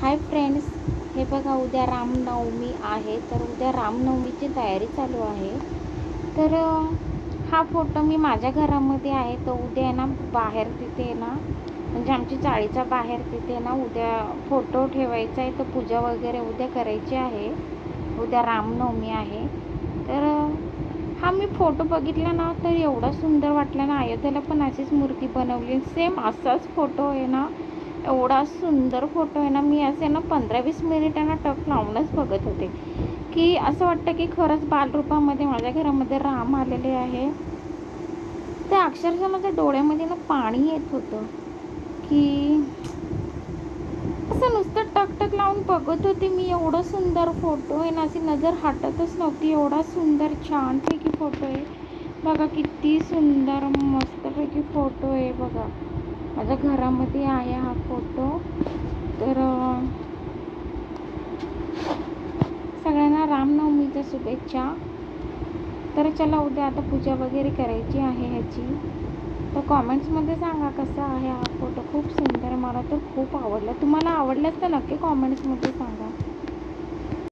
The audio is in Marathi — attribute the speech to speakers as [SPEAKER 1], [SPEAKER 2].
[SPEAKER 1] हाय फ्रेंड्स हे बघा उद्या रामनवमी आहे तर उद्या रामनवमीची तयारी चालू आहे. तर हा फोटो मी माझ्या घरामध्ये आहे तर उद्या आहे ना बाहेर तिथे आहे ना म्हणजे आमची चाळीच्या बाहेर तिथे ना उद्या फोटो ठेवायचा आहे तर पूजा वगैरे उद्या करायची आहे. उद्या रामनवमी आहे. तर हा मी फोटो बघितला ना तर एवढा सुंदर वाटला ना अयोध्याला पण अशीच मूर्ती बनवली. सेम असाच फोटो आहे ना एवढा सुंदर फोटो आहे ना मी असे ना पंधरा वीस मिनिटांना टक लावूनच बघत होते. की असं वाटतं की खरंच बालरूपामध्ये माझ्या घरामध्ये राम आलेले आहे. ते अक्षरशः माझ्या डोळ्यामध्ये ना पाणी येत होतं. की असं नुसतं टकटक लावून बघत होते मी एवढं सुंदर फोटो आहे ना अशी नजर हटतच नव्हती. एवढा सुंदर छानपैकी फोटो आहे. बघा किती सुंदर मस्तपैकी फोटो आहे बघा. माझ्या घरामध्ये आहे हा फोटो. तर सगळ्यांना रामनवमीच्या शुभेच्छा. तर चला उद्या आता पूजा वगैरे करायची आहे ह्याची. तर कॉमेंट्समध्ये सांगा कसा आहे हा फोटो. खूप सुंदर मला तर खूप आवडला. तुम्हाला आवडलाच तर नक्की कॉमेंट्समध्ये सांगा.